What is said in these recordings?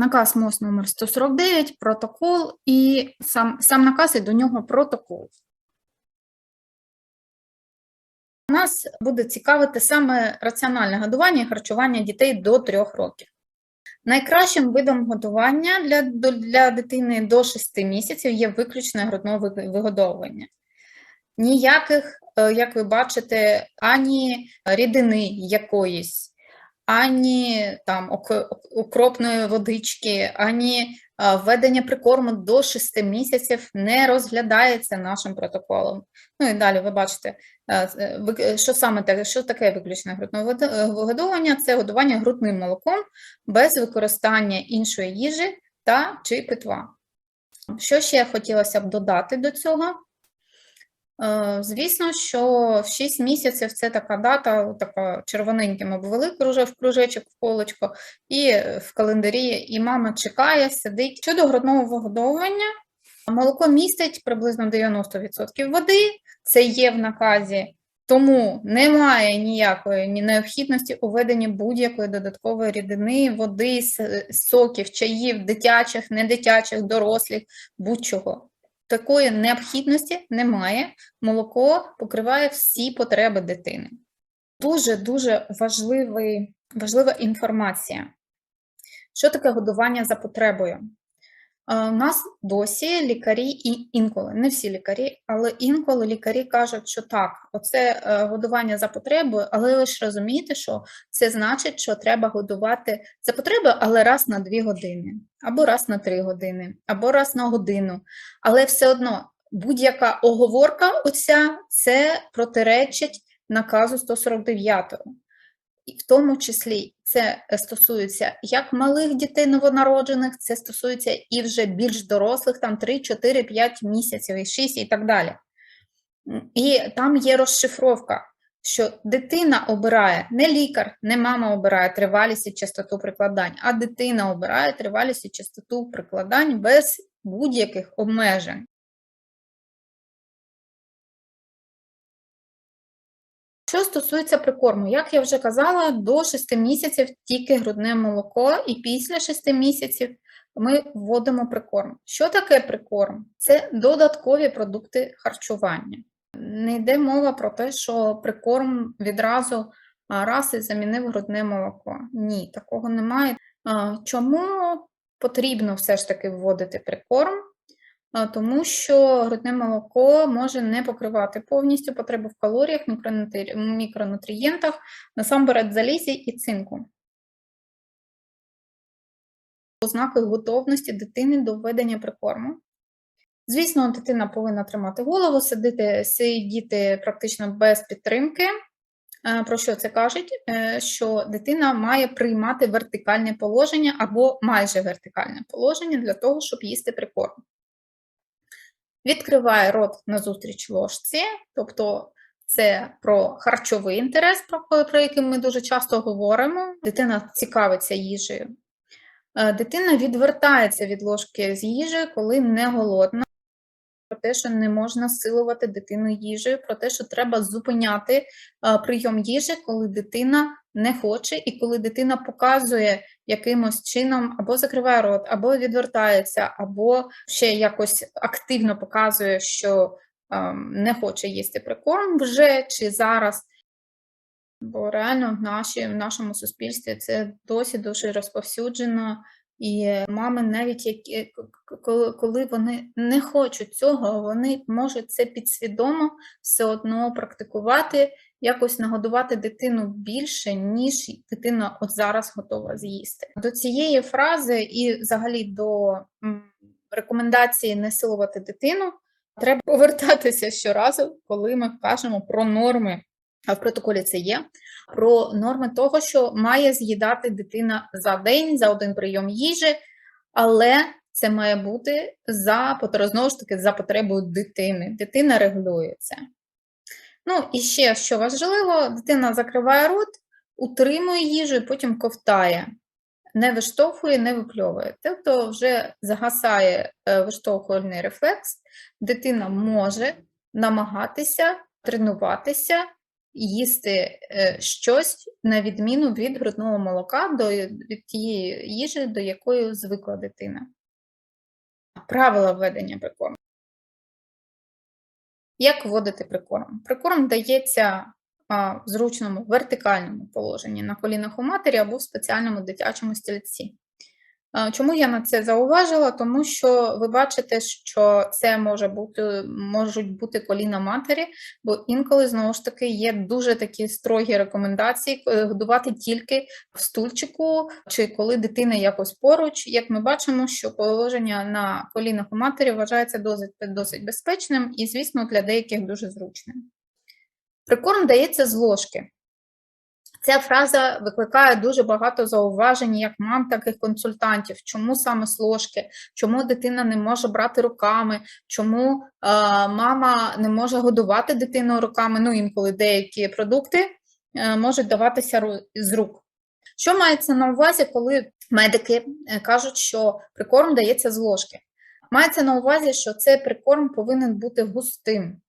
Наказ МОЗ номер 149, протокол і сам, сам наказ і до нього протокол. Нас буде цікавити саме раціональне годування і харчування дітей до 3 років. Найкращим видом годування для, для дитини до 6 місяців є виключне грудне вигодовування. Ніяких, е, як ви бачите, ані рідини якоїсь, ані там укропної водички, ані введення прикорму до 6 місяців не розглядається нашим протоколом. Ну і далі ви бачите, е, е, що саме таке, що таке виключне грудне е, вигодовування? Це годування грудним молоком без використання іншої їжі та чи питва. Що ще хотілося б додати до цього? Е, Звісно, що в 6 місяців це така дата, така червоненьким обвели круже в кружечок в колечко, і в календарі, і мама чекає, сидить. Щодо грудного вигодовування, молоко містить приблизно 90% води, це є в наказі, тому немає ніякої ні необхідності у введенні будь-якої додаткової рідини, води, соків, чаїв, дитячих, недитячих, дорослих, будь-чого. Такої необхідності немає. Молоко покриває всі потреби дитини. Дуже дуже важлива інформація. Що таке годування за потребою? Е, У нас досі лікарі і інколи, не всі лікарі, але інколи лікарі кажуть, що так, оце е, годування за потребою, але ви ж розумієте, що це значить, що треба годувати за потребою, але раз на 2 години, або раз на 3 години, або раз на годину. Але все одно будь-яка оговорка оця це протиречить наказу 149. В тому числі це е, стосується як малих дітей новонароджених, це стосується і вже більш дорослих, там 3, 4, 5 місяців, і 6 і так далі. І там є розшифровка, що дитина обирає, не лікар, не мама обирає тривалість і частоту прикладань, а дитина обирає тривалість і частоту прикладань без будь-яких обмежень. Що стосується прикорму, як я вже казала, до 6 місяців тільки грудне молоко, і після 6 місяців ми вводимо прикорм. Що таке прикорм? Це додаткові продукти харчування. Не йде мова про те, що прикорм відразу раз і замінив грудне молоко. Ні, такого немає. Чому потрібно все ж таки вводити прикорм? Тому що грудне молоко може не покривати повністю потребу в калоріях, мікронутрієнтах, насамперед залізі і цинку. Ознаки готовності дитини до введення прикорму. Звісно, дитина повинна тримати голову, сидіти, сидіти практично без підтримки. Про що це кажуть? Е, Що дитина має приймати вертикальне положення або майже вертикальне положення для того, щоб їсти прикорм. Відкриває рот назустріч ложці, тобто це про харчовий інтерес, про, про який ми дуже часто говоримо. Дитина цікавиться їжею. Е, Дитина відвертається від ложки з їжею, коли не голодна. Про те, що не можна силувати дитину їжею, про те, що треба зупиняти е, прийом їжі, коли дитина не хоче, і коли дитина показує якимось чином або закриває рот, або відвертається, або ще якось активно показує, що ем, не хоче їсти прикорм вже чи зараз. Бо реально в, наші, в нашому суспільстві це досі дуже розповсюджено. І мами, навіть які, к- коли- вони не хочуть цього, вони можуть це підсвідомо все одно практикувати, якось нагодувати дитину більше, ніж дитина от зараз готова з'їсти. До цієї фрази і взагалі до рекомендації не силувати дитину треба повертатися щоразу, коли ми кажемо про норми. А в протоколі це є про норми того, що має з'їдати дитина за день, за один прийом їжі, але це має бути за знову ж таки за потребою дитини. Дитина регулюється. Ну і ще що важливо, дитина закриває рот, утримує їжу і потім ковтає. Не виштовхує, не випльовує. Тобто вже загасає е, виштовхувальний рефлекс, дитина може намагатися тренуватися їсти е, щось на відміну від грудного молока до від тієї їжі, до якої звикла дитина. Правила введення прикорму. Як вводити прикорм? Прикорм дається в зручному вертикальному положенні на колінах у матері або в спеціальному дитячому стільці. Чому я на це зауважила? Тому що ви бачите, що це може бути, можуть бути коліна матері, бо інколи знову ж таки є дуже такі строгі рекомендації е, годувати тільки в стульчику, чи коли дитина якось поруч. Як ми бачимо, що положення на колінах у матері вважається досить, досить безпечним і, звісно, для деяких дуже зручним. Прикорм дається з ложки. Ця фраза викликає дуже багато зауважень як мам, так і консультантів. Чому саме з ложки, чому дитина не може брати руками, чому е, мама не може годувати дитину руками, ну інколи деякі продукти е, можуть даватися з рук. Що мається на увазі, коли медики е, кажуть, що прикорм дається з ложки? Мається на увазі, що цей прикорм повинен бути густим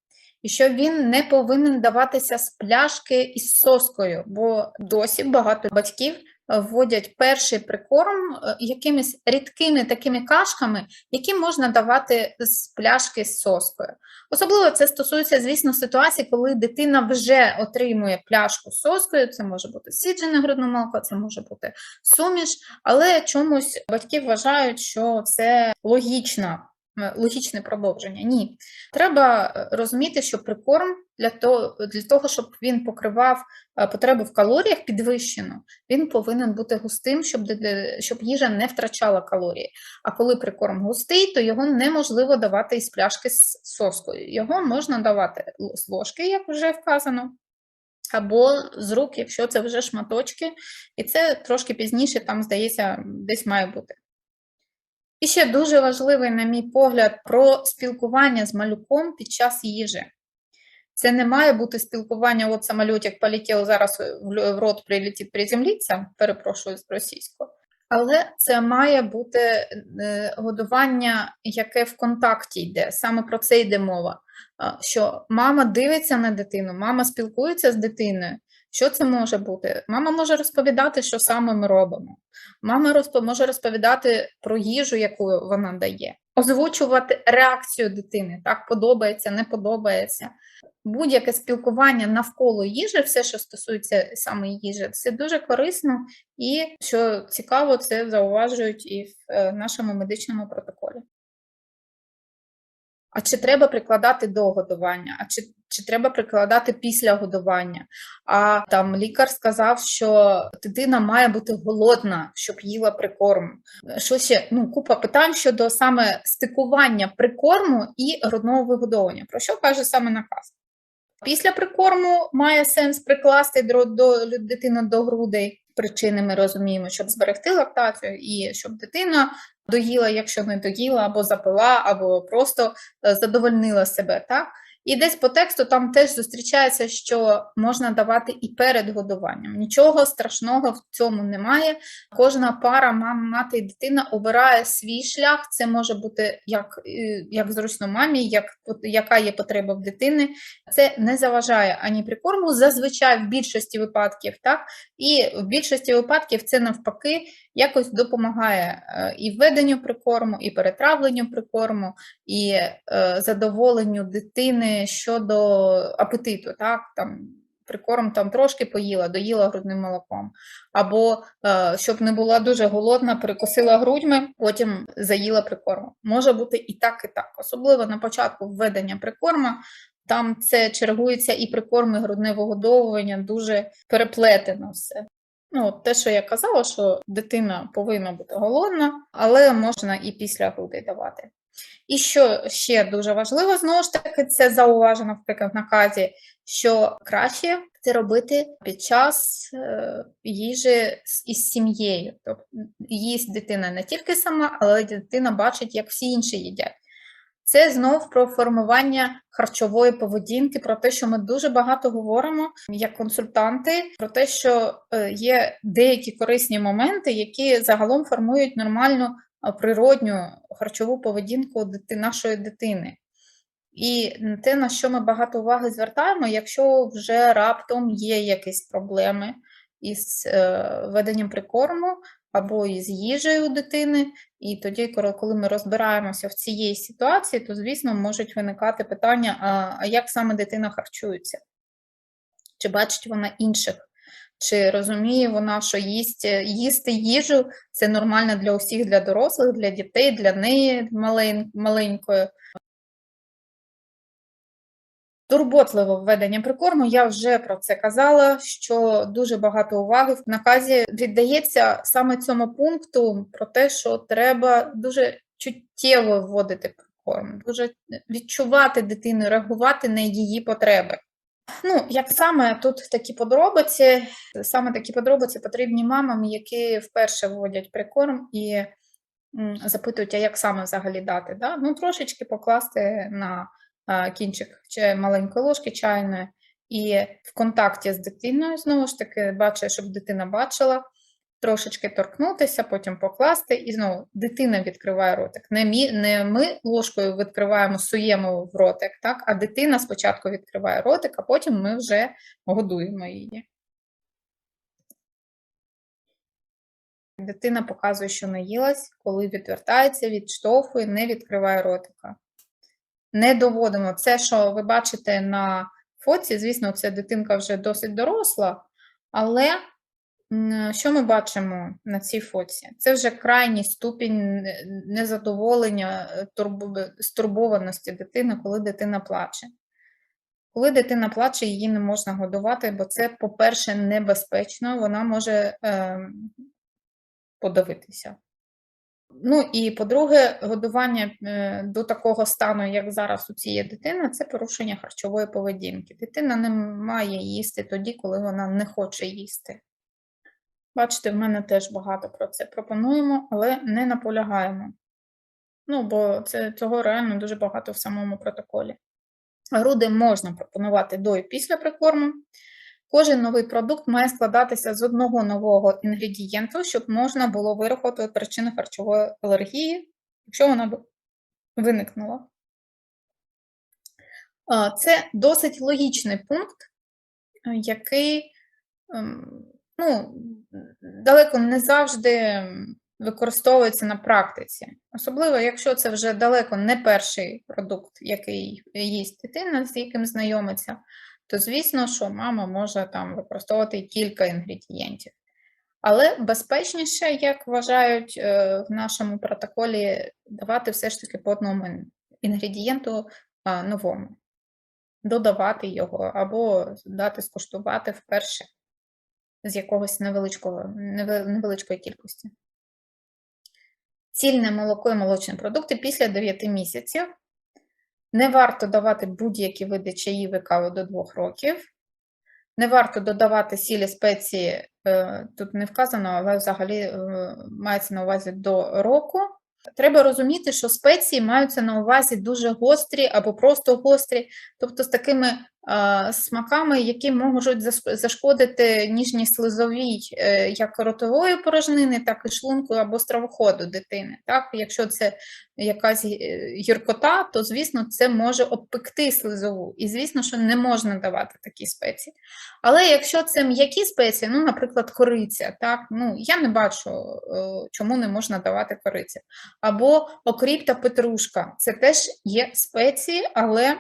і що він не повинен даватися з пляшки із соскою, бо досі багато батьків вводять перший прикорм е, якимись рідкими такими кашками, які можна давати з пляшки з соскою. Особливо це стосується, звісно, ситуації, коли дитина вже отримує пляшку з соскою, це може бути сіджене грудне молоко, це може бути суміш, але чомусь батьки вважають, що це логічна. Логічне продовження. Ні. Треба е, розуміти, що прикорм для того, для того, щоб він покривав е, потребу в калоріях підвищену, він повинен бути густим, щоб, щоб їжа не втрачала калорії. А коли прикорм густий, то його неможливо давати із пляшки з соскою. Його можна давати з ложки, як вже вказано. Або з рук, якщо це вже шматочки, і це трошки пізніше, там, здається, десь має бути. І ще дуже важливий, на мій погляд, про спілкування з малюком під час їжі. Це не має бути спілкування, от самолітик полетів, зараз в рот прилетить, приземліться, перепрошую з російського. Але це має бути е, годування, яке в контакті йде. Саме про це йде мова. Що мама дивиться на дитину, мама спілкується з дитиною. Що це може бути? Мама може розповідати, що саме ми робимо. Мама розп- може розповідати про їжу, яку вона дає, озвучувати реакцію дитини. Так, подобається, не подобається. Будь-яке спілкування навколо їжі, все, що стосується саме їжі, це дуже корисно і, що цікаво, це зауважують і в е, нашому медичному протоколі. А чи треба прикладати до годування? А чи, чи треба прикладати після годування? А там лікар сказав, що дитина має бути голодна, щоб їла прикорм. Що ще? Ну, купа питань щодо саме стикування прикорму і грудного вигодовування. Про що каже саме наказ? Після прикорму має сенс прикласти до, до дитини до грудей. Причини ми розуміємо, щоб зберегти лактацію і щоб дитина доїла, якщо не доїла, або запила, або просто е, задовольнила себе. Так? І десь по тексту там теж зустрічається, що можна давати і перед годуванням. Нічого страшного в цьому немає. Кожна пара, мама, мати і дитина обирає свій шлях. Це може бути як, е, як зручно мамі, як, яка є потреба в дитини. Це не заважає ані прикорму, зазвичай в більшості випадків, так? І в більшості випадків це навпаки якось допомагає е, і введенню прикорму, і перетравленню прикорму, і е, задоволенню дитини щодо апетиту. Так? Там, прикорм там трошки поїла, доїла грудним молоком. Або е, щоб не була дуже голодна, перекусила грудьми, потім заїла прикормом. Може бути і так, і так. Особливо на початку введення прикорма. Там це чергується і прикорм, і грудне вигодовування, дуже переплетено все. Ну, те, що я казала, що дитина повинна бути голодна, але можна і після грудей давати. І що ще дуже важливо, знову ж таки, це зауважено наприклад, в наказі, що краще це робити під час е, їжі із сім'єю. Тобто їсть дитина не тільки сама, але дитина бачить, як всі інші їдять. Це знов про формування харчової поведінки, про те, що ми дуже багато говоримо як консультанти, про те, що е, є деякі корисні моменти, які загалом формують нормальну природню харчову поведінку нашої дитини. І те, на що ми багато уваги звертаємо, якщо вже раптом є якісь проблеми із е, веденням прикорму або із їжею дитини, і тоді, коли ми розбираємося в цій ситуації, то, звісно, можуть виникати питання, а, як саме дитина харчується? Чи бачить вона інших? Чи розуміє вона, що їсть, їсти їжу це нормально для усіх, для дорослих, для дітей, для неї малень, маленької. Турботливе введення прикорму, я вже про це казала, що дуже багато уваги в наказі віддається саме цьому пункту про те, що треба дуже чуттєво вводити прикорм, дуже відчувати дитину, реагувати на її потреби. Ну, як саме тут такі подробиці, саме такі подробиці потрібні мамам, які вперше вводять прикорм і запитують, а як саме взагалі дати. Да? Ну, трошечки покласти на кінчик чи маленької ложки чайної, і в контакті з дитиною, знову ж таки, бачить, щоб дитина бачила, трошечки торкнутися, потім покласти, і знову дитина відкриває ротик. Не, мі, не ми ложкою відкриваємо, суємо в ротик, так? а дитина спочатку відкриває ротик, а потім ми вже годуємо її. Дитина показує, що наїлась, коли відвертається, відштовхує, не відкриває ротика. Не доводимо. Це, що ви бачите на фоці, звісно, це дитинка вже досить доросла, але що ми бачимо на цій фоці? Це вже крайній ступінь незадоволення, е, стурбованості дитини, коли дитина плаче. Коли дитина плаче, її не можна годувати, бо це, по-перше, небезпечно, вона може ем, подавитися. Ну і по-друге, годування е, до такого стану, як зараз у цієї дитини, це порушення харчової поведінки. Дитина не має їсти тоді, коли вона не хоче їсти. Бачите, в мене теж багато про це пропонуємо, але не наполягаємо. Ну, бо це цього реально дуже багато в самому протоколі. Груди можна пропонувати до і після прикорму. Кожен новий продукт має складатися з одного нового інгредієнту, щоб можна було вирахувати причину харчової алергії, якщо вона виникнула. Це досить логічний пункт, е, який ем, ну, далеко не завжди використовується на практиці. Особливо, якщо це вже далеко не перший продукт, який їсть дитина, з яким знайомиться, то звісно, що мама може там використовувати кілька інгредієнтів. Але безпечніше, як вважають е, в нашому протоколі, давати все ж таки по одному інгредієнту новому, додавати його або дати скуштувати вперше з якогось невеличкого, невеличкої кількості. Цільне молоко і молочні продукти після 9 місяців. Не варто давати будь-які види чаїв і кави до 2 років. Не варто додавати сілі спеції, е, тут не вказано, але взагалі е, мається на увазі до року. Треба розуміти, що спеції маються на увазі дуже гострі або просто гострі, тобто з такими смаками, які можуть зашкодити ніжній слизовій е, як ротової порожнини, так і шлунку або стравоходу дитини. Так? Якщо це якась е, гіркота, то звісно це може обпекти слизову. І звісно, що не можна давати такі спеції. Але якщо це м'які спеції, ну, наприклад, кориця, так, ну, я не бачу, е, чому не можна давати корицю. Або окріп та петрушка, це теж є спеції, але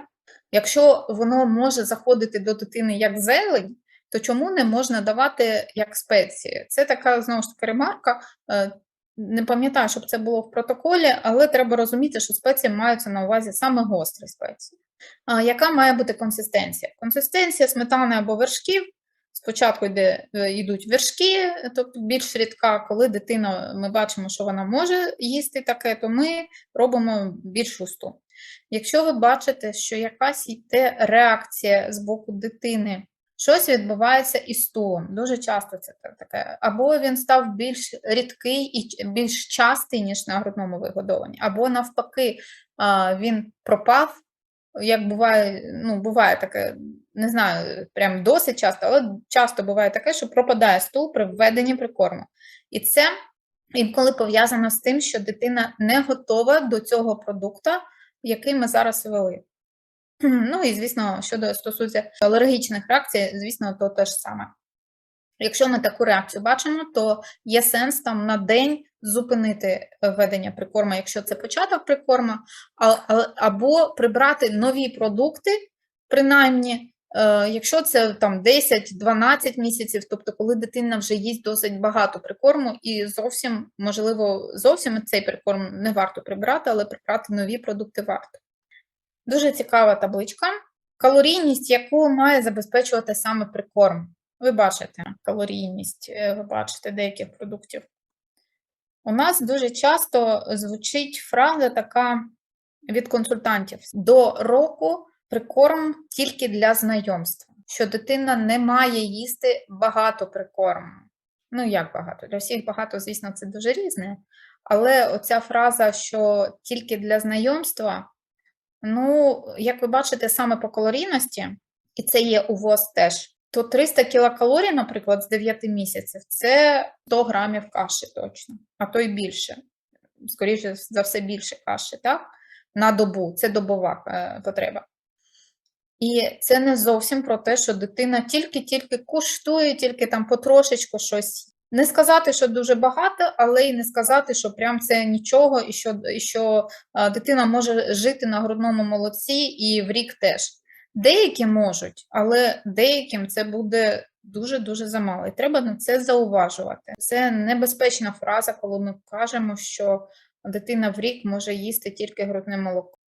якщо воно може заходити до дитини як зелень, то чому не можна давати як спеції? Це така, знову ж таки, ремарка. е, Не пам'ятаю, щоб це було в протоколі, але треба розуміти, що спеції маються на увазі саме гострі спеції. А, яка має бути консистенція? Консистенція сметани або вершків. Спочатку йде, е, йдуть вершки, тобто більш рідка, коли дитина, ми бачимо, що вона може їсти таке, то ми робимо більш густу. Якщо ви бачите, що якась йде реакція з боку дитини, щось відбувається із стулом, дуже часто це таке, або він став більш рідкий і більш частий, ніж на грудному вигодованні, або навпаки, він пропав, як буває, ну, буває таке, не знаю, прям досить часто, але часто буває таке, що пропадає стул при введенні прикорму. І це інколи пов'язано з тим, що дитина не готова до цього продукту, який ми зараз ввели. Ну і звісно, щодо стосується алергічних реакцій, звісно, то те ж саме. Якщо ми таку реакцію бачимо, то є сенс там на день зупинити е, введення прикорму, якщо це початок прикорма, або прибрати нові продукти, принаймні, якщо це там 10-12 місяців, тобто коли дитина вже їсть досить багато прикорму, і зовсім, можливо, зовсім цей прикорм не варто прибрати, але прибрати нові продукти варто. Дуже цікава табличка. Калорійність, яку має забезпечувати саме прикорм. Ви бачите калорійність, е, ви бачите деяких продуктів. У нас дуже часто звучить фраза така від консультантів: до року прикорм тільки для знайомства, що дитина не має їсти багато прикорму. Ну, як багато? Для всіх багато, звісно, це дуже різне. Але оця фраза, що тільки для знайомства, ну, як ви бачите, саме по калорійності, і це є у ВОЗ теж, то 300 кілокалорій, наприклад, з 9 місяців, це 100 грамів каші точно, а то й більше. Скоріше за все, більше каші, так? На добу, це добова е, потреба. І це не зовсім про те, що дитина тільки-тільки куштує, тільки там потрошечку щось. Не сказати, що дуже багато, але й не сказати, що прям це нічого, і що, і що дитина може жити на грудному молоці і в рік теж. Деякі можуть, але деяким це буде дуже-дуже замало. І треба на це зауважувати. Це небезпечна фраза, коли ми кажемо, що дитина в рік може їсти тільки грудне молоко.